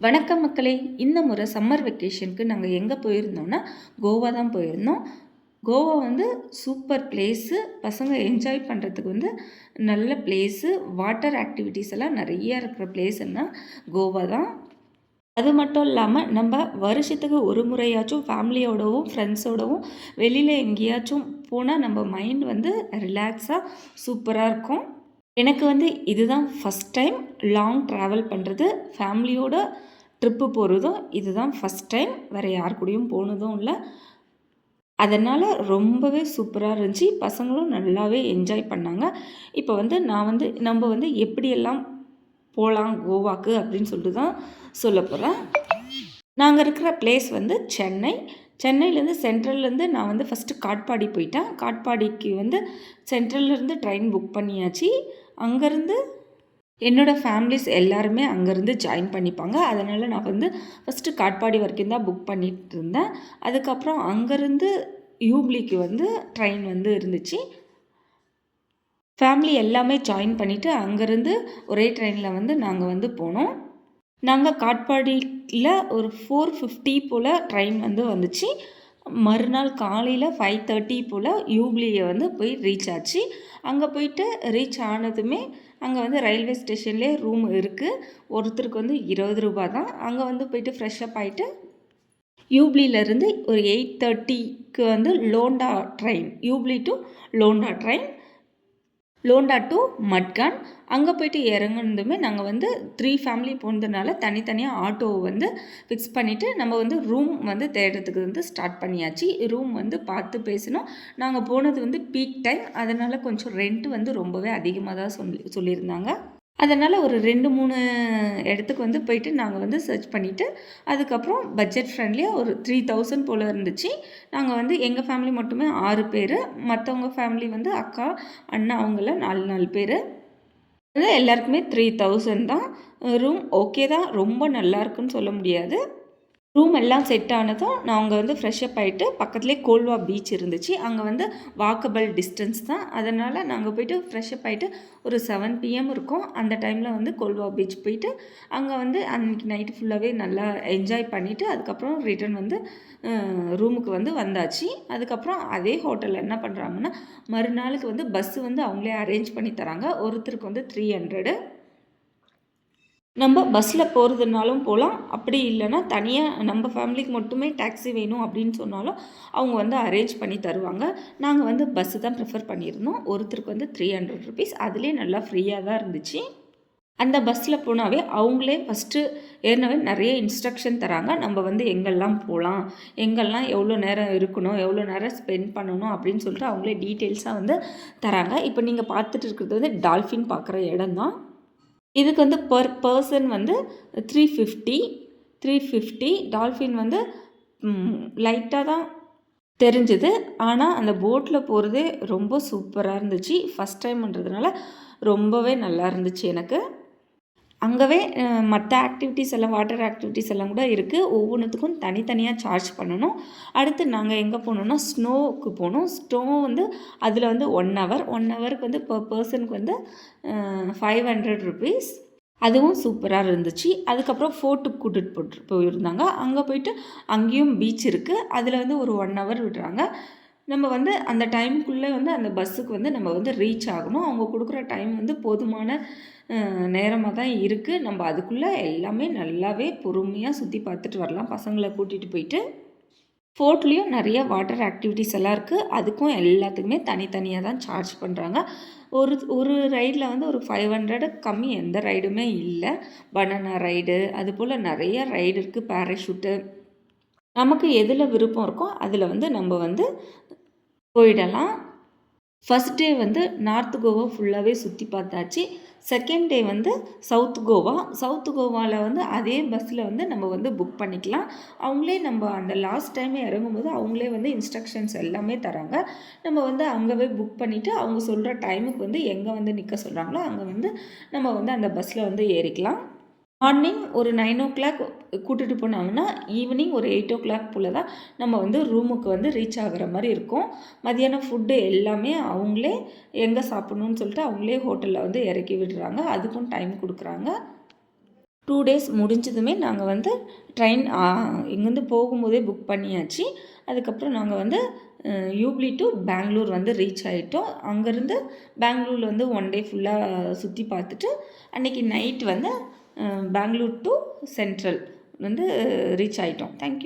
வணக்கம் மக்களே! இந்த முறை சம்மர் வெக்கேஷனுக்கு நாங்கள் எங்கே போயிருந்தோம்னா, கோவா தான் போயிருந்தோம். கோவா வந்து சூப்பர் பிளேஸு. பசங்க என்ஜாய் பண்ணுறதுக்கு வந்து நல்ல பிளேஸு. வாட்டர் ஆக்டிவிட்டீஸ் எல்லாம் நிறையா இருக்கிற பிளேஸுன்னா கோவா தான். அது மட்டும் இல்லாமல் நம்ம வருஷத்துக்கு ஒரு முறையாச்சும் ஃபேமிலியோடவும், ஃப்ரெண்ட்ஸோடவும் வெளியில் எங்கேயாச்சும் போனால் நம்ம மைண்ட் வந்து ரிலாக்ஸாக சூப்பராக இருக்கும். எனக்கு வந்து இதுதான் ஃபஸ்ட் டைம் லாங் ட்ராவல் பண்ணுறது ஃபேமிலியோட ட்ரிப்பு போகிறதும் இதுதான் ஃபஸ்ட் டைம் வேறு யார் கூடயும் போனதும் இல்லை. அதனால் ரொம்பவே சூப்பராக இருந்துச்சு. பசங்களும் நல்லாவே என்ஜாய் பண்ணாங்க. இப்போ வந்து நான் வந்து நம்ம வந்து எப்படியெல்லாம் போகலாம் கோவாக்கு அப்படின்னு சொல்லிட்டு தான் சொல்ல போகிறேன் நாங்கள் இருக்கிற பிளேஸ் வந்து சென்னை சென்னையிலேருந்து சென்ட்ரல்லேருந்து நான் வந்து ஃபஸ்ட்டு காட்பாடி போயிட்டேன். காட்பாடிக்கு வந்து சென்ட்ரல்லேருந்து ட்ரெயின் புக் பண்ணியாச்சு. அங்கேருந்து என்னோடய ஃபேமிலிஸ் எல்லாருமே அங்கேருந்து ஜாயின் பண்ணிப்பாங்க. அதனால் நான் வந்து ஃபஸ்ட்டு காட்பாடி வரைக்கும் தான் புக் பண்ணிகிட்டு இருந்தேன். அதுக்கப்புறம் அங்கேருந்து யூப்ளிக்கு வந்து ட்ரெயின் வந்து இருந்துச்சு. ஃபேமிலி எல்லாமே ஜாயின் பண்ணிவிட்டு அங்கேருந்து ஒரே ட்ரெயினில் வந்து நாங்கள் வந்து போனோம். நாங்கள் காட்பாடியில் ஒரு ஃபோர் ஃபிஃப்டி போல் ட்ரெயின் வந்து வந்துச்சு. மறுநாள் காலையில் ஃபைவ் தேர்ட்டி போல் யூப்ளியை வந்து போய் ரீச் ஆச்சு. அங்கே போயிட்டு ரீச் ஆனதுமே அங்கே வந்து ரயில்வே ஸ்டேஷன்லேயே ரூம் இருக்குது ஒருத்தருக்கு வந்து இருபது ரூபா தான். அங்கே வந்து போயிட்டு ஃப்ரெஷ்அப் ஆகிட்டு யூப்ளியிலேருந்து ஒரு எயிட் தேர்ட்டிக்கு வந்து Londa train Hubli to Londa train Londa to Madgaon. அங்கே போயிட்டு இறங்குனதுமே நாங்கள் வந்து த்ரீ ஃபேமிலி போனதுனால தனித்தனியாக ஆட்டோவை வந்து ஃபிக்ஸ் பண்ணிவிட்டு நம்ம வந்து ரூம் வந்து தேடுறதுக்கு வந்து ஸ்டார்ட் பண்ணியாச்சு. ரூம் வந்து பார்த்து பேசினோம். நாங்கள் போனது வந்து பீக் டைம் அதனால் கொஞ்சம் ரெண்ட் வந்து ரொம்பவே அதிகமாக தான் சொல்லி சொல்லியிருந்தாங்க. அதனால் ஒரு ரெண்டு மூணு இடத்துக்கு வந்து போயிட்டு நாங்கள் வந்து சர்ச் பண்ணிவிட்டு அதுக்கப்புறம் பட்ஜெட் ஃப்ரெண்ட்லியாக ஒரு த்ரீ தௌசண்ட் போல் இருந்துச்சு. நாங்கள் வந்து எங்கள் ஃபேமிலி மட்டுமே ஆறு பேர். மற்றவங்க ஃபேமிலி வந்து அக்கா அண்ணா அவங்கள நாலு நாலு பேர். எல்லாருக்குமே த்ரீ தௌசண்ட் தான். ரூம் ஓகே தான். ரொம்ப நல்லா இருக்குன்னு சொல்ல முடியாது. ரூம் எல்லாம் செட் ஆனதும் நாங்கள் வந்து ஃப்ரெஷ்அப் ஆகிட்டு பக்கத்துலேயே கோல்வா பீச் இருந்துச்சு. அங்கே வந்து வாக்கபிள் டிஸ்டன்ஸ் தான். அதனால் நாங்கள் போயிட்டு ஃப்ரெஷ்அப் ஆகிட்டு ஒரு செவன் பிஎம் இருக்கும். அந்த டைமில் வந்து கோல்வா பீச் போயிட்டு அங்கே வந்து அன்றைக்கி நைட்டு ஃபுல்லாகவே நல்லா என்ஜாய் பண்ணிவிட்டு அதுக்கப்புறம் ரிட்டர்ன் வந்து ரூமுக்கு வந்து வந்தாச்சு. அதுக்கப்புறம் அதே ஹோட்டலில் என்ன பண்ணுறாங்கன்னா மறுநாளுக்கு வந்து பஸ்ஸு வந்து அவங்களே அரேஞ்ச் பண்ணி தராங்க. ஒருத்தருக்கு வந்து த்ரீ ஹண்ட்ரடு நம்ம பஸ்ஸில் போகிறதுனாலும் போகலாம் அப்படி இல்லைன்னா தனியாக நம்ம ஃபேமிலிக்கு மட்டுமே டாக்ஸி வேணும் அப்படின்னு சொன்னாலும் அவங்க வந்து அரேஞ்ச் பண்ணி தருவாங்க. நாங்கள் வந்து பஸ்ஸு தான் ப்ரிஃபர் பண்ணியிருந்தோம். ஒருத்தருக்கு வந்து த்ரீ ஹண்ட்ரட் ருபீஸ் அதுலேயே நல்லா ஃப்ரீயாக தான் இருந்துச்சு. அந்த பஸ்ஸில் போனாவே அவங்களே ஃபஸ்ட்டு ஏற்கனவே நிறைய இன்ஸ்ட்ரக்ஷன் தராங்க. நம்ம வந்து எங்கெல்லாம் போகலாம் எங்கெல்லாம் எவ்வளோ நேரம் இருக்கணும்? எவ்வளோ நேரம் ஸ்பெண்ட் பண்ணணும்? அப்படின்னு சொல்லிட்டு அவங்களே டீட்டெயில்ஸாக வந்து தராங்க. இப்போ நீங்கள் பார்த்துட்டு இருக்கிறது வந்து டால்ஃபின் பார்க்குற இடம் தான் இதுக்கு வந்து பர் பர்சன் வந்து three fifty three fifty dolphin வந்து லைட்டாக தான் தெரிஞ்சுது. ஆனால் அந்த போட்டில் போகிறதே ரொம்ப சூப்பராக இருந்துச்சு. ஃபஸ்ட் டைம்ன்றதுனால ரொம்பவே நல்லா இருந்துச்சு எனக்கு. அங்கவே மற்ற ஆக்டிவிட்டீஸ் எல்லாம் வாட்டர் ஆக்டிவிட்டீஸ் எல்லாம் கூட இருக்குது ஒவ்வொன்றுத்துக்கும் தனித்தனியாக சார்ஜ் பண்ணணும். அடுத்து நாங்கள் எங்கே போனோம்னா ஸ்னோவுக்கு போனோம். ஸ்னோ வந்து அதில் வந்து ஒன் ஹவர் ஒன் ஹவருக்கு வந்து பர் பர்சனுக்கு வந்து ஃபைவ் ஹண்ட்ரட் ருபீஸ் அதுவும் சூப்பராக இருந்துச்சு. அதுக்கப்புறம் ஃபோர்ட்டுக்கு கூட்டிகிட்டு போட்டு போயிருந்தாங்க. அங்கே போயிட்டு அங்கேயும் பீச் இருக்குது அதில் வந்து ஒரு ஒன் ஹவர் விடுறாங்க. நம்ம வந்து அந்த டைமுக்குள்ளே வந்து அந்த பஸ்ஸுக்கு வந்து நம்ம வந்து ரீச் ஆகணும். அவங்க கொடுக்குற டைம் வந்து போதுமான நேரமாக தான் இருக்குது நம்ம அதுக்குள்ளே எல்லாமே நல்லாவே பொறுமையாக சுற்றி பார்த்துட்டு வரலாம். பசங்களை கூட்டிகிட்டு போயிட்டு ஃபோர்ட்லேயும் நிறைய வாட்டர் ஆக்டிவிட்டிஸ் எல்லாம் இருக்குது அதுக்கும் எல்லாத்துக்குமே தனித்தனியாக தான் சார்ஜ் பண்ணுறாங்க ஒரு ஒரு ரைடில் வந்து ஒரு ஃபைவ் ஹண்ட்ரடு கம்மி எந்த ரைடுமே இல்லை. பனானா ரைடு அது போல் நிறைய ரைடு இருக்குது பேராஷூட்டு நமக்கு எதில் விருப்பம் இருக்கோ அதில் வந்து நம்ம வந்து போயிடலாம். ஃபஸ்ட் டே வந்து நார்த் கோவா ஃபுல்லாகவே சுற்றி பார்த்தாச்சு. செகண்ட் டே வந்து சவுத் கோவா சவுத் கோவாவில் வந்து அதே பஸ்ஸில் வந்து நம்ம வந்து புக் பண்ணிக்கலாம். அவங்களே நம்ம அந்த லாஸ்ட் டைம் இறங்கும்போது அவங்களே வந்து இன்ஸ்ட்ரக்ஷன்ஸ் எல்லாமே தராங்க. நம்ம வந்து அங்கேவே புக் பண்ணிவிட்டு அவங்க சொல்கிற டைமுக்கு வந்து எங்கே வந்து நிற்க சொல்கிறாங்களோ அங்கே வந்து நம்ம வந்து அந்த பஸ்ஸில் வந்து ஏறிக்கலாம். மார்னிங் ஒரு நைன் ஓ கிளாக் கூட்டிகிட்டு போனாங்கன்னா ஈவினிங் ஒரு எயிட் ஓ கிளாக் போல் தான் நம்ம வந்து ரூமுக்கு வந்து ரீச் ஆகிற மாதிரி இருக்கும். மதியானம் ஃபுட்டு எல்லாமே அவங்களே எங்கே சாப்பிட்ணுன்னு சொல்லிட்டு அவங்களே ஹோட்டலில் வந்து இறக்கி விடுறாங்க. அதுக்கும் டைம் கொடுக்குறாங்க. டூ டேஸ் முடிஞ்சதுமே நாங்கள் வந்து ட்ரெயின் இங்கேருந்து போகும்போதே புக் பண்ணியாச்சு. அதுக்கப்புறம் நாங்கள் வந்து யூப்ளி டு பெங்களூர் வந்து ரீச் ஆகிட்டோம் அங்கேருந்து பெங்களூரில் வந்து ஒன் டே ஃபுல்லாக சுற்றி பார்த்துட்டு அன்றைக்கி நைட் வந்து பெங்களூர் டு சென்ட்ரல் வந்து ரீச் ஆகிட்டோம் தேங்க்யூ